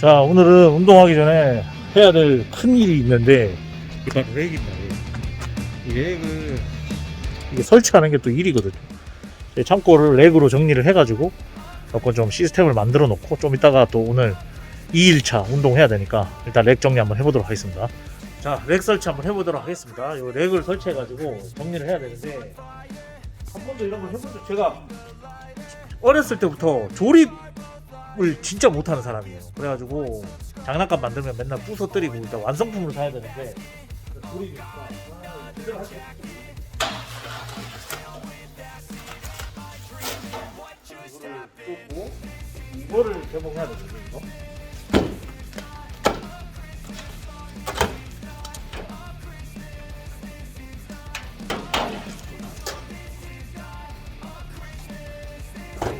자, 오늘은 운동하기 전에 해야 될 큰 일이 있는데. 렉. 이 렉을, 이게 설치하는 게 또 일이거든요. 제 창고를 렉으로 정리를 해가지고, 조금 좀 시스템을 만들어 놓고, 좀 이따가 또 오늘 2일차 운동해야 되니까, 일단 렉 정리 한번 해보도록 하겠습니다. 자, 렉 설치 한번 해보도록 하겠습니다. 이 렉을 설치해가지고 정리를 해야 되는데, 한 번도 이런 걸 해본 적, 제가 어렸을 때부터 조립 을 진짜 못하는 사람이에요. 그래가지고 장난감 만들면 맨날 부서뜨리고 일단 완성품으로 사야 되는데 조립이 아, 제대로 할게. 이거를 뜯고 이거를 개봉해야 되거든요. 이거.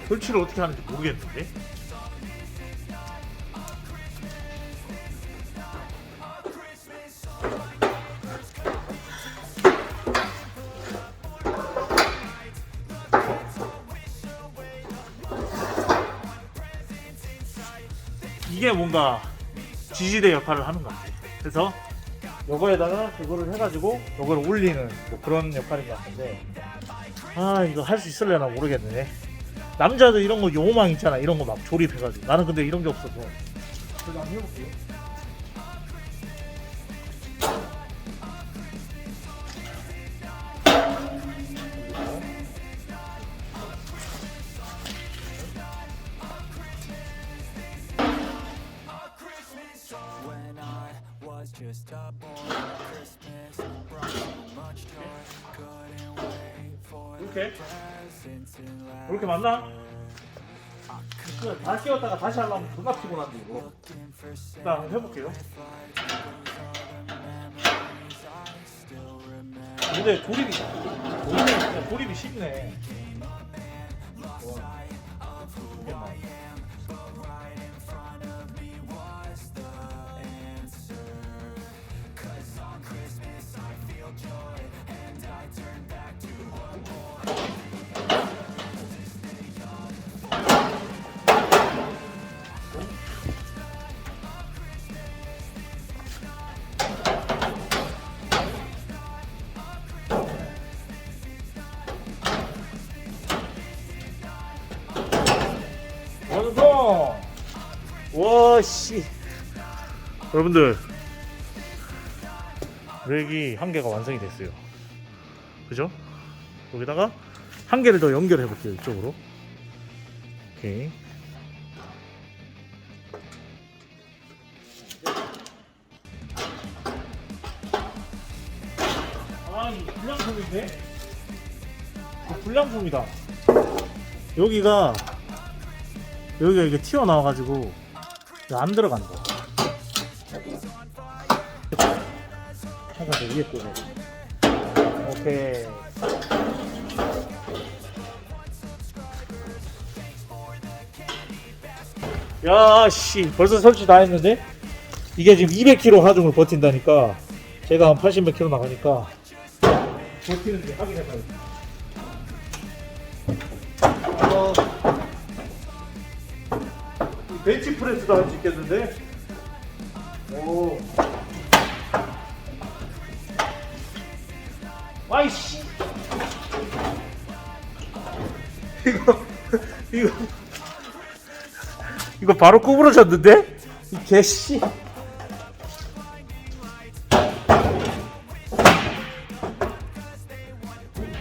설치를 어떻게 하는지 모르겠는데. 이게 뭔가 지지대 역할을 하는 것 같아요. 그래서 요거에다가 그거를 해가지고 요거를 올리는 뭐 그런 역할인 것 같은데 아 이거 할 수 있을려나 모르겠네. 남자들 이런 거 요망 있잖아 이런 거 막 조립해가지고 나는 근데 이런 게 없어서 그래도 한번 해볼게요. 이렇게 맞나? 그다 끼웠다가 다시 하려면 존나 피곤한데 이거 일단 해볼게요. 근데 조립이 조립이 조립이 쉽네 와씨. 여러분들 렉이 한 개가 완성이 됐어요. 그죠? 여기다가 한 개를 더 연결해 볼게요 이쪽으로. 오케이. 아 불량품인데? 불량품이다. 여기가 여기가 이게 튀어나와가지고 안 들어간다. 해가지고 위에 꽂아. 오케이. 야, 씨, 벌써 설치 다 했는데? 이게 지금 200kg 하중을 버틴다니까. 제가 한 80몇 kg 나가니까. 버티는지 확인해봐요. 어, 벤치 프레스도 할 수 있겠는데? 오. 와이씨. 이거, 이거, 이거 바로 구부러졌는데? 이 개씨.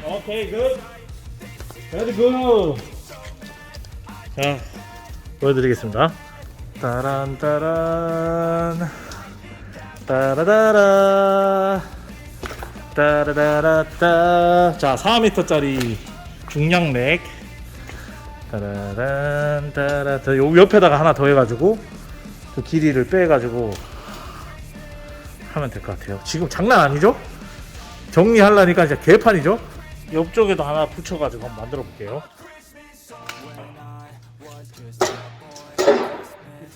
오케이, 굿. 레디 굿. 자, 보여드리겠습니다. 따란 따란. 따라다라. 따라다라따. 자 4m짜리 중량 렉 따라란 따라. 요 옆에다가 하나 더 해가지고 그 길이를 빼가지고 하면 될 것 같아요. 지금 장난 아니죠? 정리하려니까 진짜 개판이죠? 옆쪽에도 하나 붙여가지고 한번 만들어 볼게요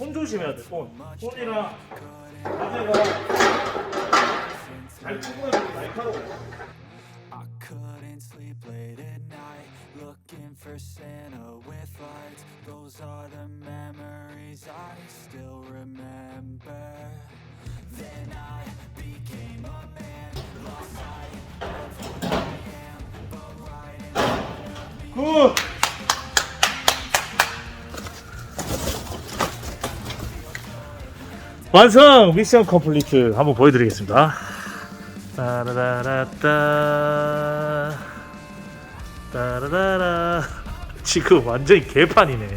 손 조심해야 돼, 손. 손이랑 자세가 잘 구부러지고 날카로워. I couldn't sleep late at night, looking for for Santa with lights. Those are the memories I still remember. Then I became a man, lost sight of who I am, but right in 완성! 미션 컴플리트 한번 보여드리겠습니다. 따라라라따 따라라라 지금 완전히 개판이네.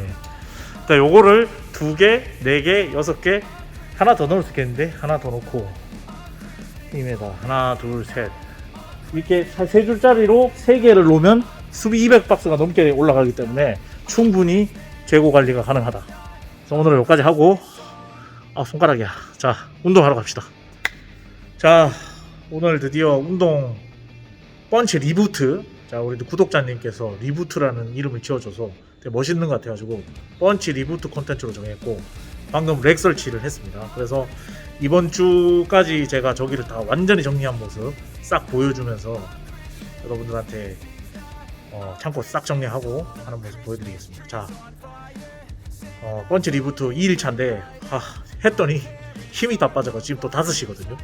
자, 요거를 두 개, 네 개, 여섯 개 하나 더 넣을 수 있겠는데 하나 더 넣고 힘에다 하나, 둘, 셋 이렇게 세 줄짜리로 세 개를 놓으면 수비 200박스가 넘게 올라가기 때문에 충분히 재고 관리가 가능하다. 그래서 오늘은 여기까지 하고 아 손가락이야. 자 운동하러 갑시다. 자 오늘 드디어 운동 펀치 리부트. 자 우리도 구독자님께서 리부트라는 이름을 지어줘서 되게 멋있는 것 같아가지고 펀치 리부트 콘텐츠로 정했고 방금 렉 설치를 했습니다. 그래서 이번 주까지 제가 저기를 다 완전히 정리한 모습 싹 보여주면서 여러분들한테 어, 창고 싹 정리하고 하는 모습 보여드리겠습니다. 자, 어, 펀치 리부트 2일차인데 아, 했더니 힘이 다 빠져가 지금 또 5시거든요.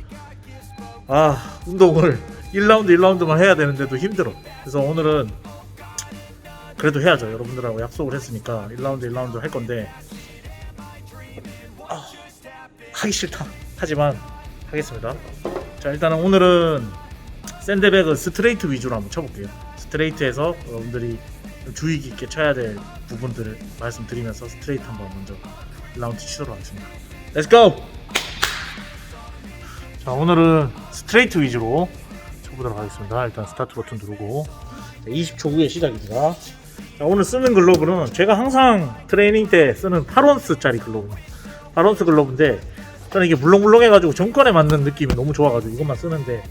아, 운동을 1라운드 1라운드만 해야 되는데도 힘들어. 그래서 오늘은 그래도 해야죠. 여러분들하고 약속을 했으니까 1라운드 1라운드 할 건데 아, 하기 싫다. 하지만 하겠습니다. 자, 일단은 오늘은 샌드백은 스트레이트 위주로 한번 쳐볼게요. 스트레이트에서 여러분들이 좀 주의 깊게 쳐야 될 부분들을 말씀드리면서 스트레이트 한번 먼저 1라운드 치도록 하겠습니다. 렛츠 고! 자, 오늘은 스트레이트 위주로 쳐보도록 하겠습니다. 일단 스타트 버튼 누르고 20초 후에 시작입니다. 자, 오늘 쓰는 글러브는 제가 항상 트레이닝 때 쓰는 8온스짜리 글러브입니다. 8온스 글러브인데 저는 이게 물렁물렁해가지고 정권에 맞는 느낌이 너무 좋아가지고 이것만 쓰는데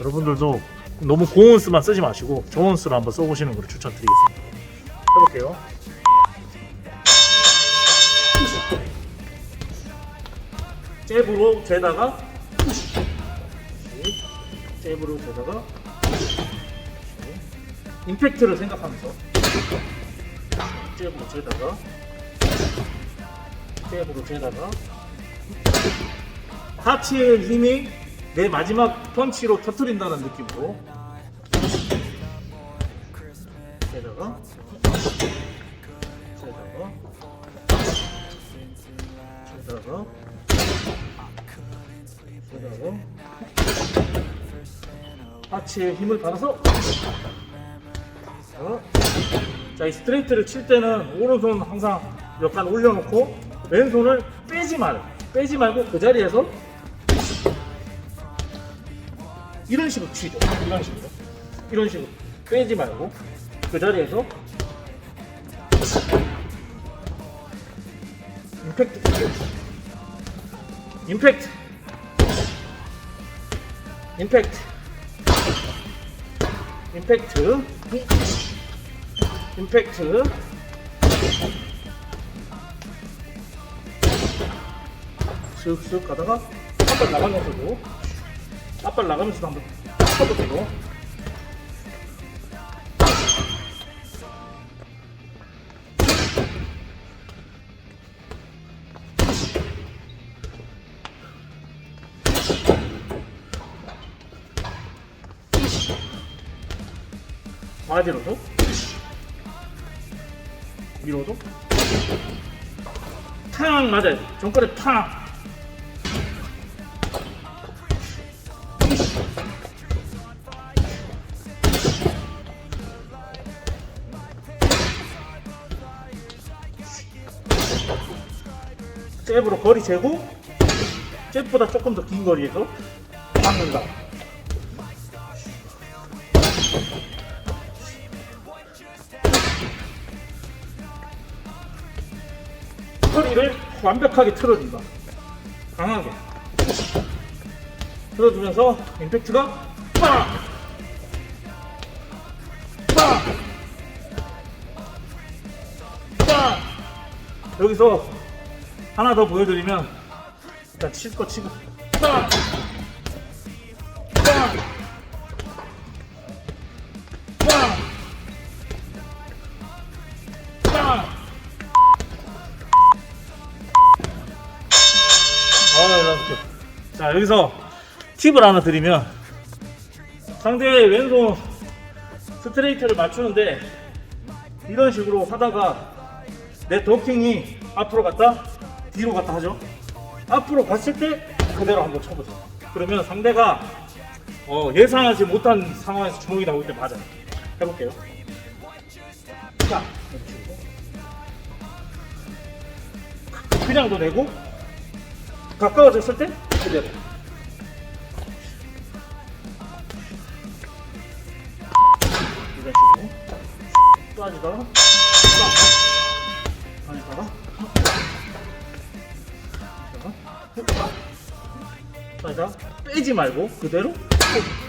여러분들도 너무 고온스만 쓰지 마시고 저온스로 한번 써보시는 걸 추천드리겠습니다. 해볼게요. 잽으로 재다가 잽으로 재다가 임팩트를 생각하면서 잽으로 재다가 잽으로 재다가 하체의 힘이 내 마지막 펀치로 터트린다는 느낌으로 게다가 게다가 게다가 게다가 하체의 힘을 받아서 자, 자, 이 스트레이트를 칠 때는 오른손 항상 약간 올려놓고 왼손을 빼지 말고 빼지 말고 그 자리에서 이런 식으로 치죠. 이런 식으로. 이런 식으로. 빼지 말고 그 자리에서 임팩트. 임팩트. 임팩트. 임팩트. 임팩트. 쓱쓱 가다가 앞발 나가면서도 앞발 나가면서도 한번 쳐보세요. 바지로도 위로도 탕 맞아요. 정거리 탕. 잽으로 거리 재고 잽보다 조금 더 긴 거리에서 막는다. 완벽하게 틀어준다. 강하게. 틀어주면서 임팩트가 빡! 빡! 빡! 여기서 하나 더 보여드리면 일단 칠 거 치고 빡! 아, 이렇게. 자, 여기서 팁을 하나 드리면 상대의 왼손 스트레이트를 맞추는데 이런 식으로 하다가 내 도킹이 앞으로 갔다 뒤로 갔다 하죠. 앞으로 갔을 때 그대로 한번 쳐보세요. 그러면 상대가 어, 예상하지 못한 상황에서 주먹이 나올 때 맞아요. 해볼게요. 자. 그냥도 되고 가까워졌을 때? 그대로. 이런 식으로. 딱 빠지다가 빠지다가 빠지다가 빼지 말고 그대로. 이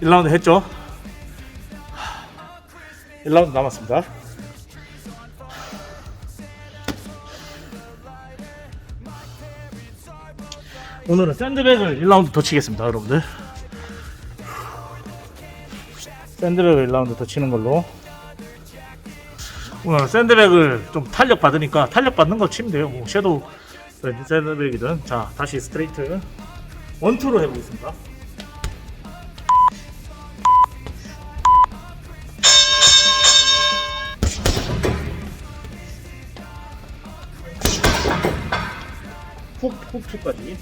1라운드 했죠? 1라운드 남았습니다. 오늘은 샌드백을 1라운드 더 치겠습니다 여러분들. 샌드백을 1라운드 더 치는 걸로. 오늘 샌드백을 좀 탄력 받으니까 탄력 받는 거 치면 돼요. 뭐 섀도우 샌드백이든. 자 다시 스트레이트. 원투로 해보겠습니다 훅훅훅까지.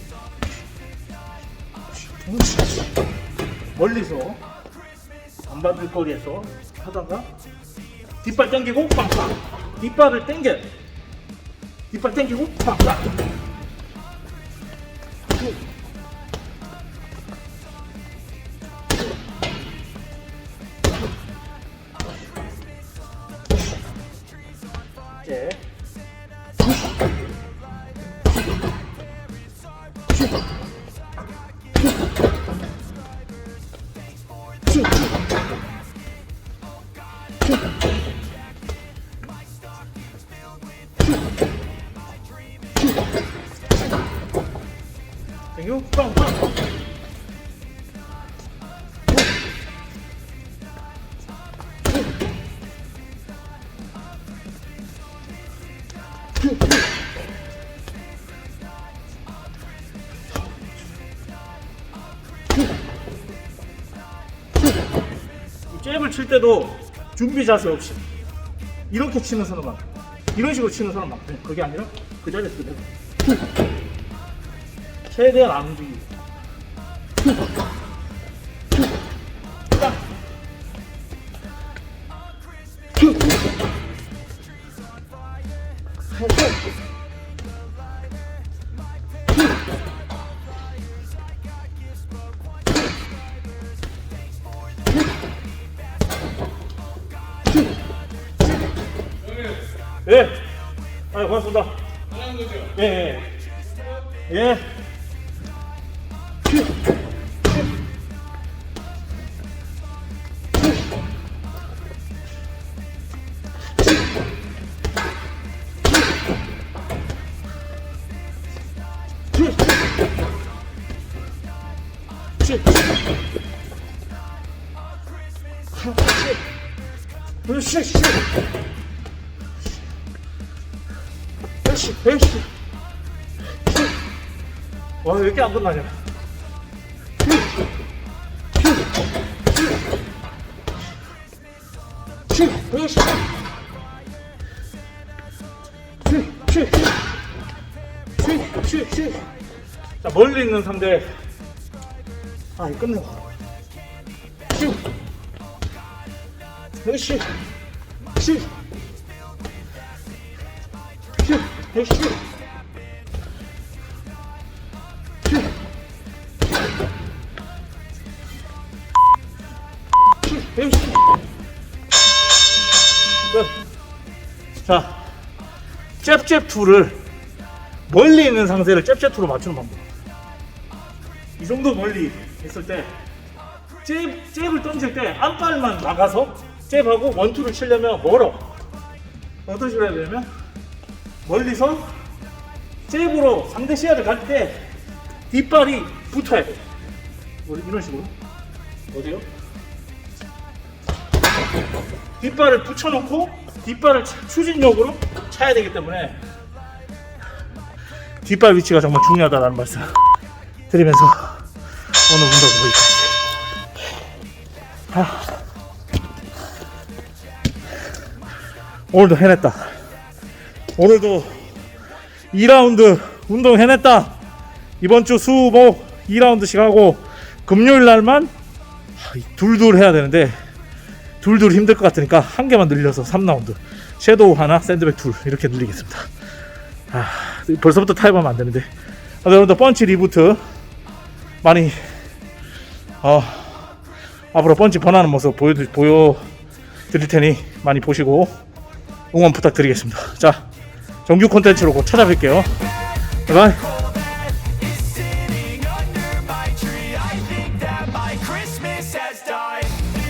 멀리서 안 받을 거리에서 하다가 뒷발 당기고 빵빵 뒷발을 당겨. 뒷발 당기고 빵빵 칠 때도 준비 자세 없이 이렇게 치는 사람 많아. 이런 식으로 치는 사람 많아. 그게 아니라 그 자리에서 그대로 최대한 안 움직이고 고맙습니다. 안 끝나냐? 자, 멀리 있는 상대. 아, 이거 끝내고. 씨. 슈, 에 자, 잽잽2를 멀리 있는 상태를 잽잽2로 맞추는 방법. 이 정도 멀리 있을 때, 잽, 잽을 던질 때 안발만 나가서 잽하고 원투를 치려면 멀어. 어떤 식으로 해야 되냐면, 멀리서 잽으로 상대 시야를 갈 때 뒷발이 붙어야 돼. 뭐 이런 식으로. 어디요? 뒷발을 붙여놓고 뒷발을 추진력으로 차야 되기 때문에 뒷발 위치가 정말 중요하다는 말씀 드리면서 오늘 운동 보이겠습니다. 아. 오늘도 해냈다. 오늘도 2라운드 운동 해냈다. 이번 주 수, 목 2라운드씩 하고 금요일 날만 둘둘 해야 되는데 둘둘 힘들 것 같으니까 한 개만 늘려서 3라운드. 섀도우 하나 샌드백 둘 이렇게 늘리겠습니다. 아, 벌써부터 타협하면 안 되는데. 아, 여러분들 펀치 리부트. 많이 어, 앞으로 펀치 번하는 모습 보여, 보여드릴 테니 많이 보시고 응원 부탁드리겠습니다. 자 정규 콘텐츠로 곧 찾아뵐게요. 바이바이